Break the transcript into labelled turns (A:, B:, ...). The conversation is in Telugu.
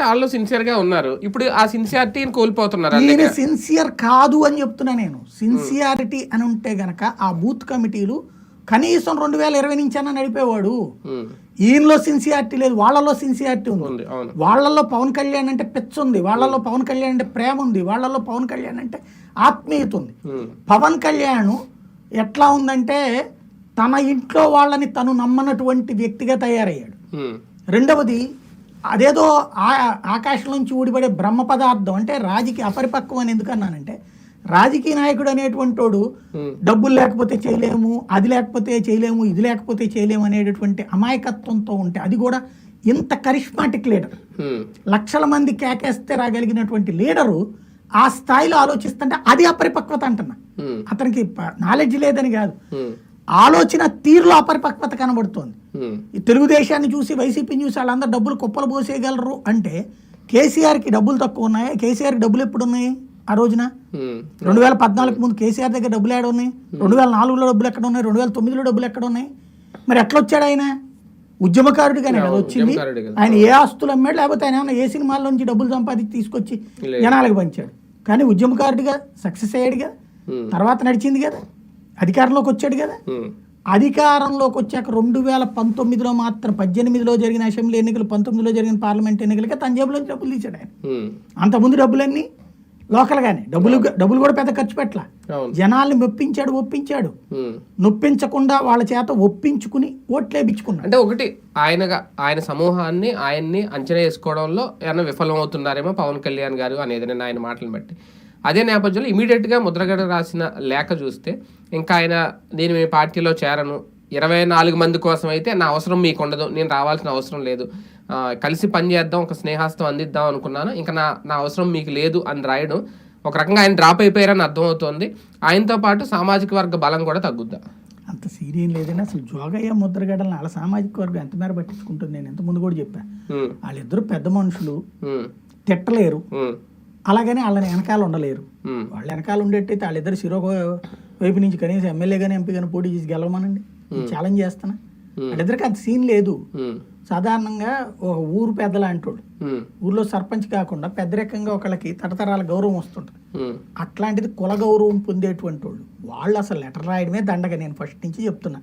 A: కాబట్టి వాళ్ళు సిన్సియర్గా ఉన్నారు. ఇప్పుడు ఆ సిన్సియారిటీని కోల్పోతున్నారు అందుకే.
B: సిన్సియర్ కాదు అని చెప్తున్నా నేను. సిన్సియారిటీ అని ఉంటే గనక ఆ బూత్ కమిటీలు కనీసం రెండు వేల ఇరవై నుంచి అన్న నడిపేవాడు. ఈయనలో సిన్సియారిటీ లేదు వాళ్ళలో సిన్సియారిటీ ఉంది. వాళ్ళల్లో పవన్ కళ్యాణ్ అంటే పెచ్చ ఉంది. వాళ్ళల్లో పవన్ కళ్యాణ్ అంటే ప్రేమ ఉంది. వాళ్ళల్లో పవన్ కళ్యాణ్ అంటే ఆత్మీయత ఉంది. పవన్ కళ్యాణ్ ఎట్లా ఉందంటే తన ఇంట్లో వాళ్ళని తను నమ్మనటువంటి వ్యక్తిగా తయారయ్యాడు. రెండవది అదేదో ఆ- ఆకాశం నుంచి ఊడిపడే బ్రహ్మ పదార్థం అంటే రాజకీయ అపరిపక్వం అని ఎందుకన్నానంటే రాజకీయ నాయకుడు అనేటువంటి వాడు డబ్బులు లేకపోతే చేయలేము అది లేకపోతే చేయలేము ఇది లేకపోతే చేయలేము అనేటటువంటి అమాయకత్వంతో ఉంటే అది కూడా ఇంత కరిష్మాటిక్ లీడర్. లక్షల మంది కేకేస్తే రాగలిగినటువంటి లీడరు ఆ స్థాయిలో ఆలోచిస్తుంటే అది అపరిపక్వత అంటున్నా. అతనికి నాలెడ్జ్ లేదని కాదు. ఆలోచన తీరులో అపరిపక్వత కనబడుతోంది. ఈ తెలుగుదేశాన్ని చూసి వైసీపీని చూసి వాళ్ళందరూ డబ్బులు కుప్పలు పోసేయగలరు అంటే కేసీఆర్కి డబ్బులు తక్కువ ఉన్నాయా? కేసీఆర్కి డబ్బులు ఎప్పుడు ఉన్నాయి ఆ రోజున? రెండు వేల పద్నాలుగు ముందు కేసీఆర్ దగ్గర డబ్బులు ఏడ ఉన్నాయి? రెండు వేల నాలుగులో డబ్బులు ఎక్కడ ఉన్నాయి? రెండు వేల తొమ్మిదిలో డబ్బులు ఎక్కడ ఉన్నాయి? మరి ఎట్లా వచ్చాడు ఆయన ఉద్యమకారుడిగానే కదా వచ్చింది
A: ఉద్యమకారుడే.
B: ఆయన ఏ ఆస్తులు అమ్మాడు? లేకపోతే ఆయన ఏమన్నా ఏ సినిమాల నుంచి డబ్బులు సంపాదించి తీసుకొచ్చి. జనాలకు పంచాడు. కానీ ఉద్యమకారుడిగా సక్సెస్ అయ్యాడు కదా
A: ఉమ్,
B: తర్వాత నడిచింది కదా. అధికారంలోకి వచ్చాడు కదా. అధికారంలోకి వచ్చాక రెండు వేల పంతొమ్మిదిలో మాత్రం పద్దెనిమిదిలో జరిగిన అసెంబ్లీ ఎన్నికలు పంతొమ్మిదిలో జరిగిన పార్లమెంట్ ఎన్నికలకి తన జేబులోంచి డబ్బులు తీశాడు ఆయన. అంతకుముందు డబ్బులన్నీ లోకల్గానే. డబ్బులు డబ్బులు కూడా పెద్ద ఖర్చు పెట్టలా. జనాల్ని మెప్పించాడు ఒప్పించాడు. నొప్పించకుండా వాళ్ళ చేత ఒప్పించుకుని ఓట్లేపించుకున్నాడు
A: అంటే ఒకటి ఆయనగా ఆయన సమూహాన్ని ఆయన్ని అంచనా వేసుకోవడంలో ఏమైనా విఫలమవుతున్నారేమో పవన్ కళ్యాణ్ గారు అనేది నేను ఆయన మాటలను బట్టి. అదే నేపథ్యంలో ఇమీడియట్గా ముద్రగడ రాసిన లేఖ చూస్తే ఇంకా ఆయన నేను మీ పార్టీలో చేరను. ఇరవై నాలుగు మంది కోసం అయితే నా అవసరం మీకు ఉండదు నేను రావాల్సిన అవసరం లేదు. కలిసి పనిచేద్దాం ఒక స్నేహాస్తం అందిద్దాం అనుకున్నాను. ఇంకా నా నా అవసరం మీకు లేదు అని రాయడం ఒక రకంగా ఆయన డ్రాప్ అయిపోయారని అర్థమవుతోంది. ఆయనతో పాటు సామాజిక వర్గ బలం కూడా తగ్గుద్దా?
B: అంత సీరియం లేదని అసలు జోగయ్య ముద్రగడలను వాళ్ళ సామాజిక వర్గం ఎంత మేర పట్టించుకుంటుంది? నేను ఎంత ముందు కూడా చెప్పా.
A: ఉమ్,
B: వాళ్ళిద్దరు పెద్ద మనుషులు. తిట్టలేరు. అలాగని వాళ్ళని వెనకాల ఉండలేరు. వాళ్ళ వెనకాల ఉండేట్టయితే వాళ్ళిద్దరు శిరో వైపు నుంచి కనీసం ఎమ్మెల్యే కానీ ఎంపీ కానీ పోటీ చేసి గెలవమనండి. ఛాలెంజ్ చేస్తానా వాళ్ళిద్దరికి అంత సీన్ లేదు. సాధారణంగా ఒక ఊరు పెద్దల అంటోడు ఊర్లో సర్పంచ్ కాకుండా పెద్దరికంగా ఒకళ్ళకి తరతరాల గౌరవం వస్తుంటుంది. అట్లాంటిది కుల గౌరవం పొందేటువంటి వాళ్ళు వాళ్ళు అసలు లెటర్ రాయడమే దండగ నేను ఫస్ట్ నుంచి చెప్తున్నా.